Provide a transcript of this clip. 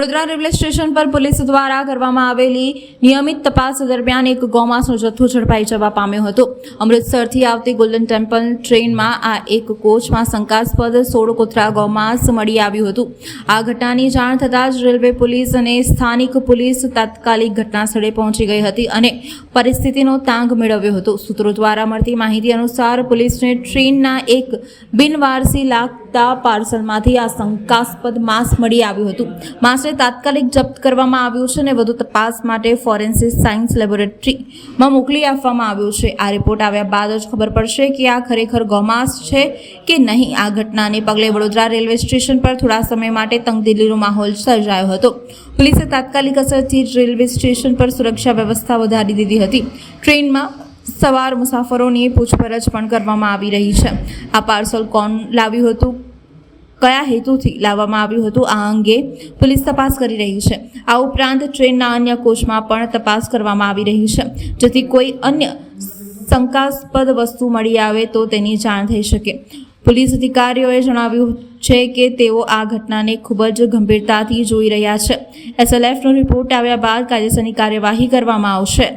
Vadodara railway station પર police દ્વારા કરવામાં આવેલી નિયમિત તપાસ દરમિયાન એક ગૌમાંસનો જથ્થો ઝડપાઈ જવા પામ્યો હતો. અમૃતસરથી આવતી ગોલ્ડન ટેમ્પલ ટ્રેનમાં આ એક કોચમાં શંકાસ્પદ સોળ કોથરા ગૌમાંસ મળી આવ્યું હતું. આ ઘટનાની જાણ થતાં જ રેલવે પોલીસ અને સ્થાનિક પોલીસ તાત્કાલિક ઘટના સ્થળે પહોંચી ગઈ હતી અને પરિસ્થિતિનો તાંગ મેળવ્યો હતો. સૂત્રો દ્વારા મળતી માહિતી અનુસાર પોલીસને ટ્રેનના એક બિનવારસી લાગતા પાર્સલમાંથી આ શંકાસ્પદ માંસ મળી આવ્યું હતું. માંસને તાત્કાલિક જપ્ત કરવામાં આવ્યું છે અને વધુ તપાસ માટે ફોરેન્સિક સાયન્સ લેબોરેટરીમાં મોકલી આપવામાં આવ્યું છે. આ રિપોર્ટ આવ્યા બાદ જ ખબર પડશે કે આ ખરેખર ગૌમાંસ છે કે નહીં. આ ઘટનાને પગલે વડોદરા રેલવે સ્ટેશન પર થોડા સમય માટે તંગદિલીનો માહોલ સર્જાયો હતો. પોલીસે તાત્કાલિક અસરથી રેલવે સ્ટેશન પર સુરક્ષા વ્યવસ્થા વધારી દીધી હતી. ટ્રેનમાં સવાર મુસાફરોની પૂછપરછ પણ કરવામાં આવી રહી છે. આ પાર્સલ કોણ લાવ્યું હતું? કયા હેતુથી લાવવામાં આવ્યું હતું? આ અંગે પોલીસ તપાસ કરી રહી છે. આ ઉપરાંત ટ્રેનના અન્ય કોચમાં પણ તપાસ કરવામાં આવી રહી છે. જેથી કોઈ અન્ય શંકાસ્પદ વસ્તુ મળી આવે તો તેની જાણ થઈ શકે. પોલીસ અધિકારીઓએ જણાવ્યું છે કે તેઓ આ ઘટનાને ખૂબ જ ગંભીરતાથી જોઈ રહ્યા છે. એસએલએફનો રિપોર્ટ આવ્યા બાદ કાયદેસરની કાર્યવાહી કરવામાં આવશે.